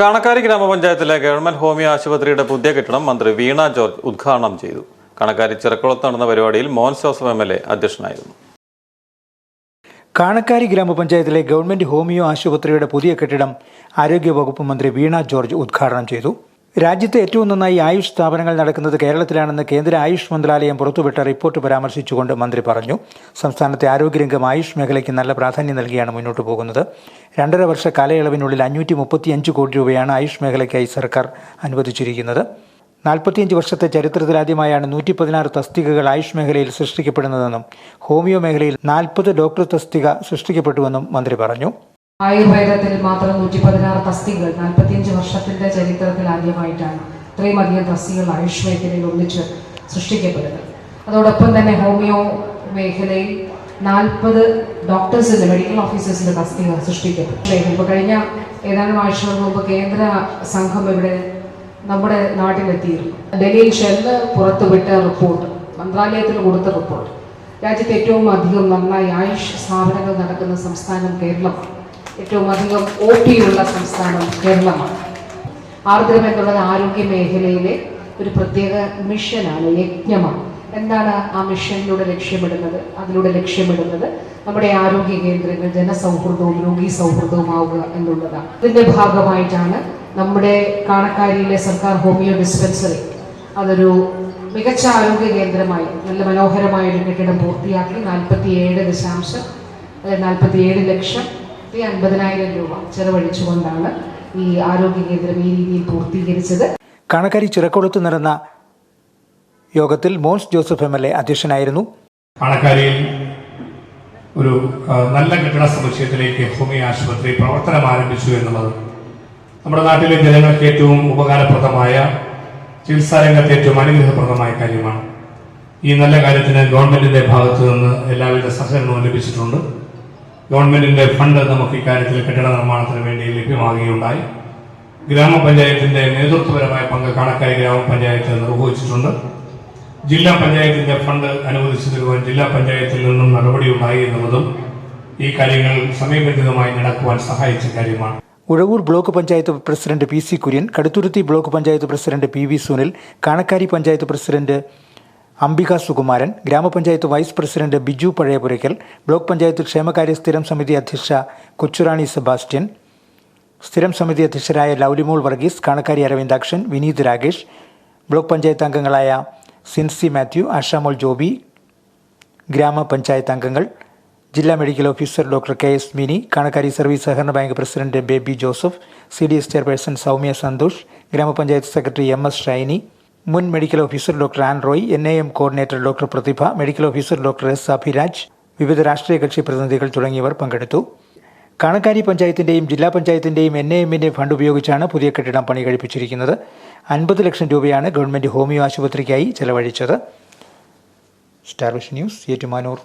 കാണക്കാരി ഗ്രാമപഞ്ചായത്തിലെ government homeo ആശുപത്രിയുടെ പുതിയ കെട്ടിടം മന്ത്രി വീണ ജോർജ് ഉദ്ഘാടനം ചെയ്തു. കാണക്കാരി ചിറക്കുളത്ത് നടന്ന പരിപാടിയിൽ Mons Joseph M L A അധ്യക്ഷനായിരുന്നു. കാണക്കാരി ഗ്രാമപഞ്ചായത്തിലെ ഗവൺമെന്റ് ഹോമിയോ ആശുപത്രിയുടെ പുതിയ കെട്ടിടം ആരോഗ്യവകുപ്പ് മന്ത്രി വീണ ജോർജ് ഉദ്ഘാടനം ചെയ്തു. രാജ്യത്തെ ഏറ്റവും നന്നായി ആയുഷ് സ്ഥാപനങ്ങൾ നടക്കുന്നത് കേരളത്തിലാണെന്ന് കേന്ദ്ര ആയുഷ് മന്ത്രാലയം പുറത്തുവിട്ട റിപ്പോർട്ട് പരാമർശിച്ചുകൊണ്ട് മന്ത്രി പറഞ്ഞു. സംസ്ഥാനത്തെ ആരോഗ്യരംഗം ആയുഷ് മേഖലയ്ക്ക് നല്ല പ്രാധാന്യം നൽകിയാണ് മുന്നോട്ട് പോകുന്നത്. രണ്ടര വർഷ കാലയളവിനുള്ളിൽ അഞ്ഞൂറ്റി മുപ്പത്തിയഞ്ച് കോടി രൂപയാണ് ആയുഷ് മേഖലയ്ക്കായി സർക്കാർ അനുവദിച്ചിരിക്കുന്നത്. നാൽപ്പത്തിയഞ്ച് വർഷത്തെ ചരിത്രത്തിലാദ്യമായാണ് നൂറ്റി പതിനാറ് തസ്തികകൾ ആയുഷ് മേഖലയിൽ സൃഷ്ടിക്കപ്പെടുന്നതെന്നും ഹോമിയോ മേഖലയിൽ നാൽപ്പത് ഡോക്ടർ തസ്തിക സൃഷ്ടിക്കപ്പെട്ടുവെന്നും മന്ത്രി പറഞ്ഞു. ആയുർവേദത്തിൽ മാത്രം നൂറ്റി പതിനാറ് തസ്തികൾ നാൽപ്പത്തിയഞ്ച് വർഷത്തിന്റെ ചരിത്രത്തിൽ ആദ്യമായിട്ടാണ് ഇത്രയും അധികം തസ്തികൾ ആയുഷ് മേഖലയിൽ ഒന്നിച്ച് സൃഷ്ടിക്കപ്പെടുന്നത്. അതോടൊപ്പം തന്നെ ഹോമിയോ മേഖലയിൽ നാൽപ്പത് ഡോക്ടേഴ്സിന്റെ മെഡിക്കൽ ഓഫീസേഴ്സിന്റെ തസ്തിക സൃഷ്ടിക്കപ്പെട്ടു. ഇപ്പോൾ കഴിഞ്ഞ ഏതാനും ആഴ്ചകൾ മുമ്പ് കേന്ദ്ര സംഘം ഇവിടെ നമ്മുടെ നാട്ടിലെത്തിയിരുന്നു. ഡൽഹിയിൽ ചെന്ന് പുറത്തുവിട്ട റിപ്പോർട്ട് മന്ത്രാലയത്തിൽ കൊടുത്ത റിപ്പോർട്ട്. രാജ്യത്ത് ഏറ്റവും അധികം നന്നായി ആയുഷ് സ്ഥാപനങ്ങൾ നടക്കുന്ന സംസ്ഥാനം കേരളമാണ്. ഏറ്റവും അധികം ഒ പി ഉള്ള സംസ്ഥാനം കേരളമാണ്. ആർദ്രം എന്നുള്ളത് ആരോഗ്യ മേഖലയിലെ ഒരു പ്രത്യേക മിഷനാണ് യജ്ഞമാണ്. എന്താണ് ആ മിഷനിലൂടെ ലക്ഷ്യമിടുന്നത്? അതിലൂടെ ലക്ഷ്യമിടുന്നത് നമ്മുടെ ആരോഗ്യ കേന്ദ്രങ്ങൾ ജനസൗഹൃദവും രോഗി സൗഹൃദവുമാവുക എന്നുള്ളതാണ്. ഇതിന്റെ ഭാഗമായിട്ടാണ് നമ്മുടെ കാണക്കാരിയിലെ സർക്കാർ ഹോമിയോ ഡിസ്പെൻസറി അതൊരു മികച്ച ആരോഗ്യ കേന്ദ്രമായി നല്ല മനോഹരമായ ഒരു കെട്ടിടം പൂർത്തിയാക്കി നാൽപ്പത്തിയേഴ് ദശാംശം നാൽപ്പത്തിയേഴ് ലക്ഷം അൻപതിനായിരം രൂപ ചെലവഴിച്ചുകൊണ്ടാണ് ഈ ആരോഗ്യ കേന്ദ്രം ഈ രീതിയിൽ പൂർത്തീകരിച്ചത്. കണക്കരി ചിറക്കൊളുത്ത് നടന്ന യോഗത്തിൽ Mons Joseph M L A അധ്യക്ഷനായിരുന്നു. കണക്കാരിയിൽ ഒരു നല്ല കെട്ടിട സമുച്ചയത്തിലേക്ക് ഹോമിയോ ആശുപത്രി പ്രവർത്തനം ആരംഭിച്ചു എന്നുള്ളത് നമ്മുടെ നാട്ടിലെ ജനങ്ങൾക്ക് ഏറ്റവും ഉപകാരപ്രദമായ ചികിത്സാ രംഗത്ത് ഏറ്റവും അനുഗ്രഹപ്രദമായ കാര്യമാണ്. ഈ നല്ല കാര്യത്തിന് ഗവൺമെന്റിന്റെ ഭാഗത്തു നിന്ന് എല്ലാവിധ സഹകരണവും ലഭിച്ചിട്ടുണ്ട്. ഗവൺമെന്റിന്റെ ഫണ്ട് നമുക്ക് ഇക്കാര്യത്തിൽ കെട്ടിട നിർമ്മാണത്തിന് വേണ്ടി ലഭ്യമാകുകയുണ്ടായി. ഗ്രാമപഞ്ചായത്തിന്റെ നേതൃത്വപരമായ പങ്ക് കണക്കായി ഗ്രാമപഞ്ചായത്ത് നിർവഹിച്ചിട്ടുണ്ട്. ജില്ലാ പഞ്ചായത്തിന്റെ ഫണ്ട് അനുവദിച്ചു നൽകുവാൻ ജില്ലാ പഞ്ചായത്തിൽ നിന്നും നടപടിയുണ്ടായി എന്നുള്ളതും ഈ കാര്യങ്ങൾ സമയബന്ധിതമായി നടക്കുവാൻ സഹായിച്ച കാര്യമാണ്. Uzhavoor block panchayat president P C Kurian Kaduthuruthy block panchayat president P V Sunil Kanakkary panchayat president Ambika Sukumaran ഗ്രാമപഞ്ചായത്ത് vice president Biju Pazhayapurakkal block panchayat ക്ഷേമകാര്യ സ്ഥിരം സമിതി അധ്യക്ഷ കൊച്ചുറാണി സെബാസ്റ്റ്യൻ സ്ഥിരം സമിതി അധ്യക്ഷരായ ലൗലിമോൾ വർഗീസ് കാണക്കാരി അരവിന്ദാക്ഷൻ വിനീത് രാകേഷ് ബ്ലോക്ക് പഞ്ചായത്ത് അംഗങ്ങളായ സിൻസി മാത്യു ആഷാമോൾ ജോബി ഗ്രാമപഞ്ചായത്ത് അംഗങ്ങൾ ജില്ലാ medical officer doctor K S Mini Kanakkary service സഹകരണ bank president Baby Joseph C D S chairperson Soumya Santhosh ഗ്രാമപഞ്ചായത്ത് സെക്രട്ടറി എം എസ് ഷൈനി മുൻ medical officer doctor Antoy N A M coordinator doctor Prathibha medical officer doctor S Abhiraj വിവിധ രാഷ്ട്രീയ കക്ഷി പ്രതിനിധികൾ തുടങ്ങിയവർ പങ്കെടുത്തു. കാണക്കാരി പഞ്ചായത്തിന്റെയും ജില്ലാ പഞ്ചായത്തിന്റെയും എൻ എ എമ്മിന്റെ ഫണ്ട് ഉപയോഗിച്ചാണ് പുതിയ കെട്ടിടം പണി കഴിപ്പിച്ചിരിക്കുന്നത്. അൻപത് ലക്ഷം രൂപയാണ് ഗവൺമെന്റ് ഹോമിയോ ആശുപത്രിക്കായി ചെലവഴിച്ചത്. Star vision news Ettumanoor.